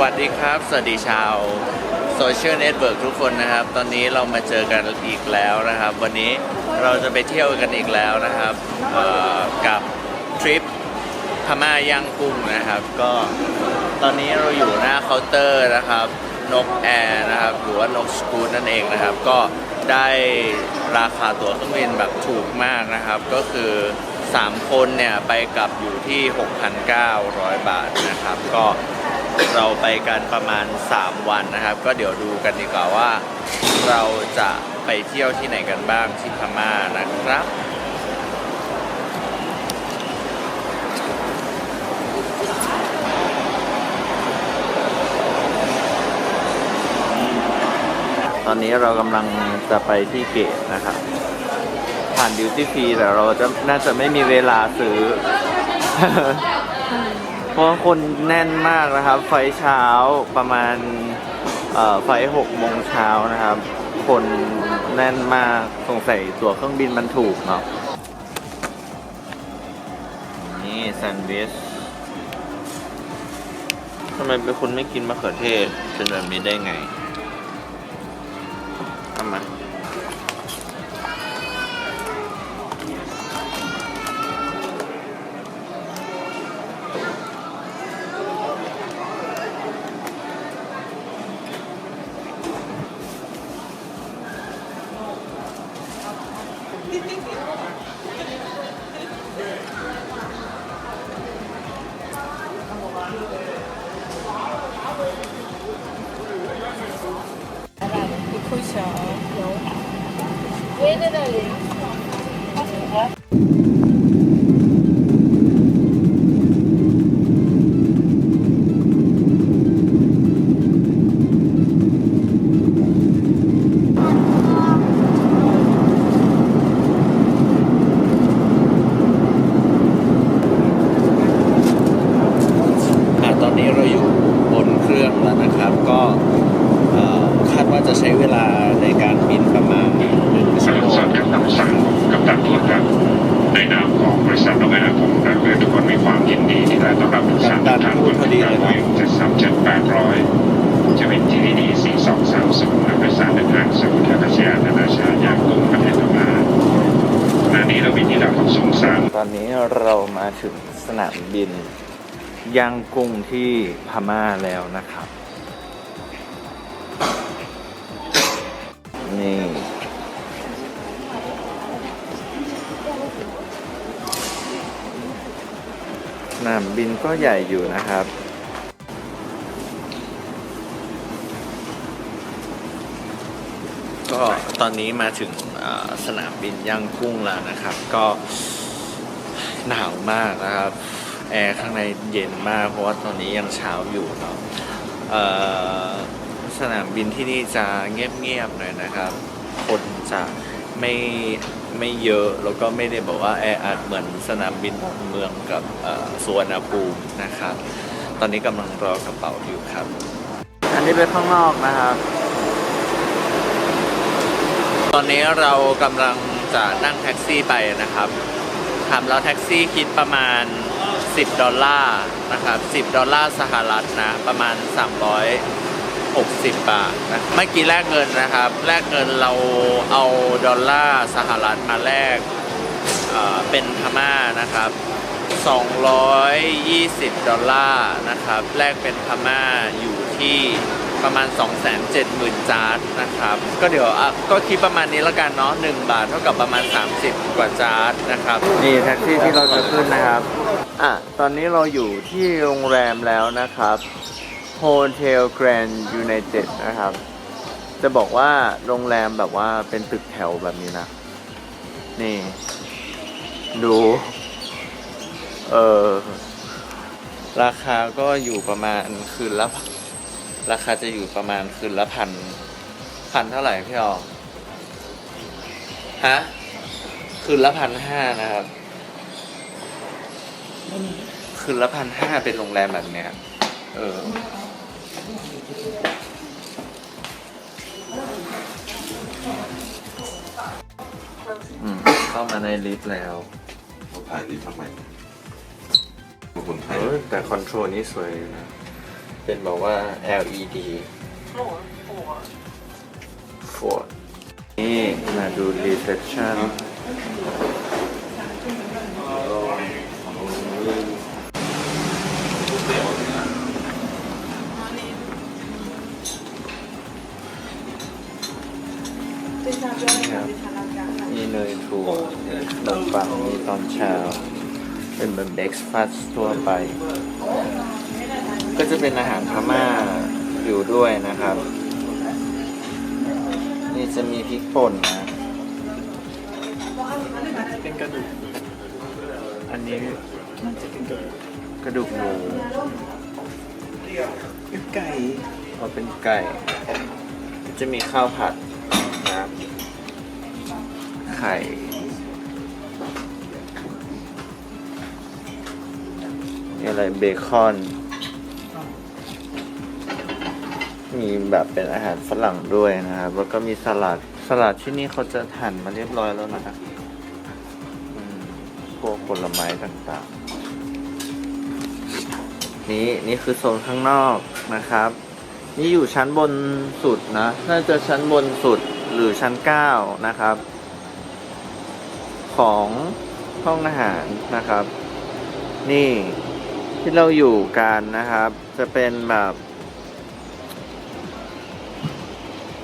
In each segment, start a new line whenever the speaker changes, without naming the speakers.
วัสดีครับ สวัสดีชาวโซเชียลเน็ตเวิร์กทุกคนนะครับ ตอนนี้เรามาเจอกันอีกแล้วนะครับ วันนี้เราจะไปเที่ยวกันอีกแล้วนะครับกับทริปพม่าย่างกุ้งนะครับ ก็ตอนนี้เราอยู่หน้าเคาน์เตอร์นะครับ นกแอร์นะครับ หรือว่านกสกูตนั่นเองนะครับ ก็ได้ราคาตั๋วเครื่องบินแบบถูกมากนะครับ ก็คือ 3 คนเนี่ยไปกลับอยู่ที่ 6,900 บาทนะครับ ก็ เราไปกันประมาณ 3 วันนะครับ ก็เดี๋ยวดูกันดีกว่าว่า เราจะไปเที่ยวที่ไหนกันบ้างที่พม่านะครับตอนนี้เรากำลังจะไปที่เกตนะครับ ผ่านดิวตี้ฟรีแต่เราจะน่าจะไม่มีเวลาซื้อ เพราะคนแน่นมากนะครับ ไฟเช้าประมาณไฟหกโมงเช้านะครับ คนแน่นมากสงสัยตั๋วเครื่องบินมันถูกเนาะนี่แซนด์วิชทำไมเป็นคนไม่กินมะเขือเทศเป็นแบบนี้ได้ไง Generally. เวลาในการบินประมาณหนึ่งชั่วโมง
สอดคำสั่งกับตันทีมครับในนามของบริษัทนกแอร์ผมและเพื่อนทุกคนมีความยินดีที่ได้ต้อนรับผู้โดยสารทุกท่านบนเครื่องบินเจ็ดสามเจ็ดแปดร้อยจะเป็นที่ดีสี่สองสามศูนย์และบริษัทเดินทางสู่ท่าอากาศยานนานาชาติยางกุ้งประเทศพม่าขณะนี้เราบินที่ดาวขนส่งสาม
ตอนนี้เรามาถึงสนามบินย่างกุ้งที่พม่าแล้วนะครับ นี่ สนามบินก็ใหญ่อยู่นะครับก็ตอนนี้มาถึงสนามบินย่างกุ้งแล้วนะครับ ก็หนาวมากนะครับ แอร์ข้างในเย็นมากเพราะว่าตอนนี้ยังเช้าอยู่เนาะ สนามบินที่นี่จะเงียบๆหน่อยนะครับ คนจะไม่ไม่เยอะแล้วก็ไม่ได้บอกว่าแออัดเหมือนสนามบินดอนเมืองกับเอ่อสุวรรณภูมินะครับ ตอนนี้กำลังรอกระเป๋าอยู่ครับ อันนี้เป็นข้างนอกนะครับ ตอนนี้เรากำลังจะนั่งแท็กซี่ไปนะครับถามแล้วแท็กซี่คิดประมาณ 10 ดอลลาร์นะครับ 10 ดอลลาร์สหรัฐนะ ประมาณ 360 บาทนะเมื่อกี้แลกเงินนะครับ แลกเงินเราเอาดอลลาร์สหรัฐมาแลกเอ่อเป็นพม่านะครับ 220 ดอลลาร์นะครับ แลกเป็นพม่าอยู่ที่ประมาณ 270,000 จาร์ดนะครับ ก็เดี๋ยวอะก็คิดประมาณนี้แล้วกันเนาะ1บาทเท่ากับประมาณ 30 กว่าจาร์ดนะครับ นี่แท็กซี่ที่เราจะขึ้นนะครับ อะ ตอนนี้เราอยู่ที่โรงแรมแล้วนะครับ Hotel Grand United นะครับ จะบอกว่าโรงแรมแบบว่าเป็นตึกแถวแบบนี้นะ นี่ ดู เออ ราคาก็อยู่ประมาณคืนละ ราคาจะอยู่ประมาณคืนละพัน พันเท่าไหร่พี่ออฮะ คืนละพันห้านะครับ คืนละพันห้าเป็นโรงแรมแบบเนี้ย เออ อืมเข้ามาในลิฟต์แล้ว
เขาถ่ายรีบทำไมบางคนถ่าย
เออแต่คอนโทรลนี่สวยอยู่นะเเป็นแบบว่า LED ฟอร์ดนี่ มาดู reception นี่เนย ถั่วขนมปังนี่ตอนเช้า เป็นแบบเด็กฟาสทั่วไป ก็จะเป็นอาหารพม่าอยู่ด้วยนะครับ นี่จะมีพริกป่นนะ
เป็นกระดูก
อันนี้
น่าจะเป็นกระดูก
กระดูกหมู
เป็นไก่
เอาเป็นไก่ จะมีข้าวผัดนะ ไข่ มีอะไรเบคอน มีแบบเป็นอาหารฝรั่งด้วยนะครับ แล้วก็มีสลัด สลัดที่นี่เขาจะหั่นมาเรียบร้อยแล้วนะครับพวกผลไม้ต่างๆ นี่นี่คือโซนข้างนอกนะครับ นี่อยู่ชั้นบนสุดนะ น่าจะชั้นบนสุดหรือชั้นเก้านะครับ ของห้องอาหารนะครับ นี่ที่เราอยู่กันนะครับ จะเป็นแบบ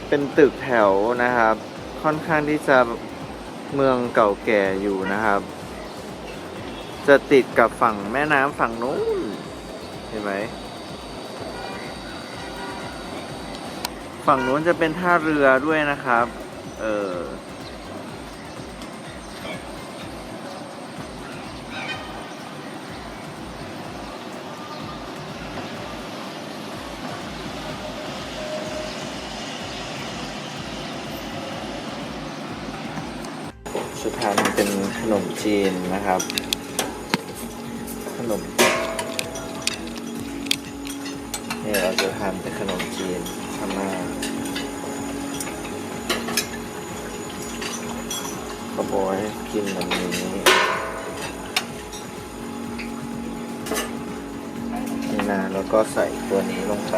เป็นตึกแถวนะครับ ค่อนข้างที่จะเมืองเก่าแก่อยู่นะครับ จะติดกับฝั่งแม่น้ำฝั่งนู้นเห็นไหมฝั่งนู้นจะเป็นท่าเรือด้วยนะครับ เออ สุดท้ายมัน เป็นขนมจีนนะครับ ขนมนี่เราจะทานเป็นขนมจีนพม่าเขาบอกให้กินแบบนี้นี่นะแล้วก็ใส่ตัวนี้ลงไป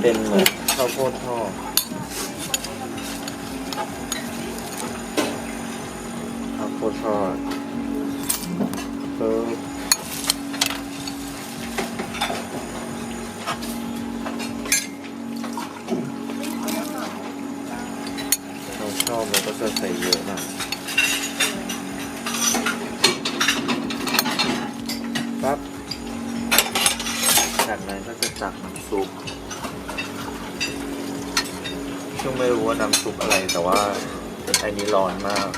เป็นเหมือนข้าวโพดทอด ข้าวโพดทอดปึ๊บเราชอบเราก็จะใส่เยอะหน่อยปั๊บจากนั้นก็จะตักน้ำซุปซึ่งไม่รู้ว่าน้ำซุปอะไรแต่ว่าอันนี้ร้อนมาก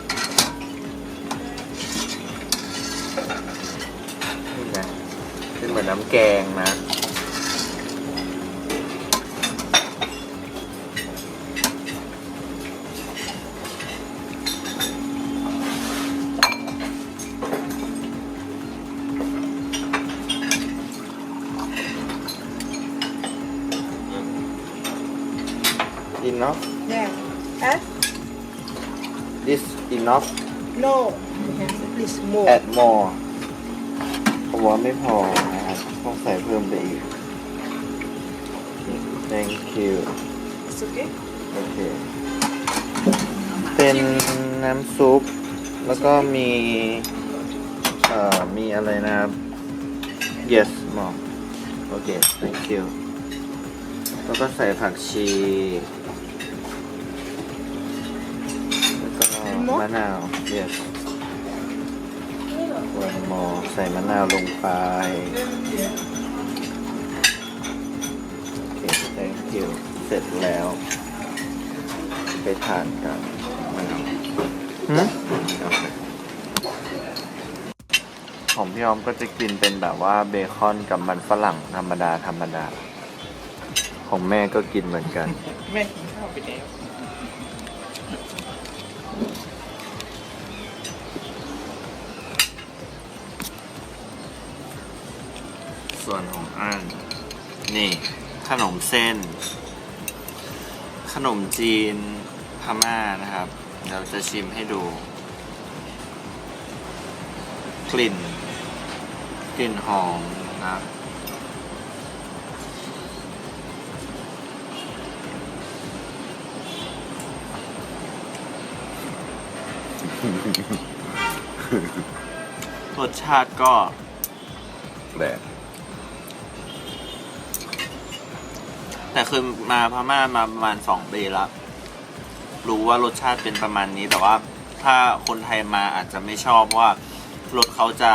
นี่นะเป็ นเหมือนน้ำแกงนะ enough
Yeah. Add?
this enough
No. You have to please more.
add more ผมว่าไม่พอนะครับ ต้องใส่เพิ่มไปอีก thank you
It's okay?
โอเค เป็นน้ำซุป แล้วก็มี เอ่อ มีอะไรนะครับ yes หมอโอเค thank you แล้วก็ใส่ผักชี แล้วก็มะนาว yes one more ใส่มะนาวลงไปโอเค thank you เสร็จแล้ว ไปทานกันหืมของพี่ออมก็จะกินเป็นแบบว่าเบคอนกับมันฝรั่งธรรมดาธรรมดา ของแม่ก็กินเหมือนกัน
แม่กินข้าวไปแล้ว
ส่วนของอัน นี่ ขนมเส้น ขนมจีนพม่านะครับ เราจะชิมให้ดู กลิ่น กลิ่นหอมนะรสชาติก็
แบบ
แต่คือมาพม่ามาประมาณสองปีแล้วรู้ว่ารสชาติเป็นประมาณนี้แต่ว่าถ้าคนไทยมาอาจจะไม่ชอบเพราะว่ารสเขาจะ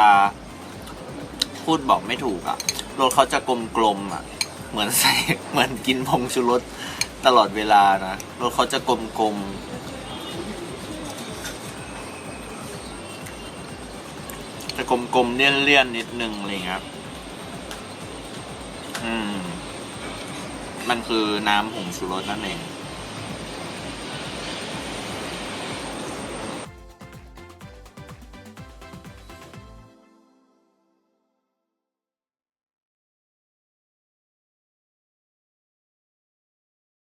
พูดบอกไม่ถูกอะรสเขาจะกลมๆอะเหมือนใส่เหมือนกินผงชูรสตลอดเวลานะรสเขาจะกลมๆจะกลมๆเลี่ยนๆนิดนึงอะไรเงี้ยอืม มันคือน้ำผงชูรสนั่นเอง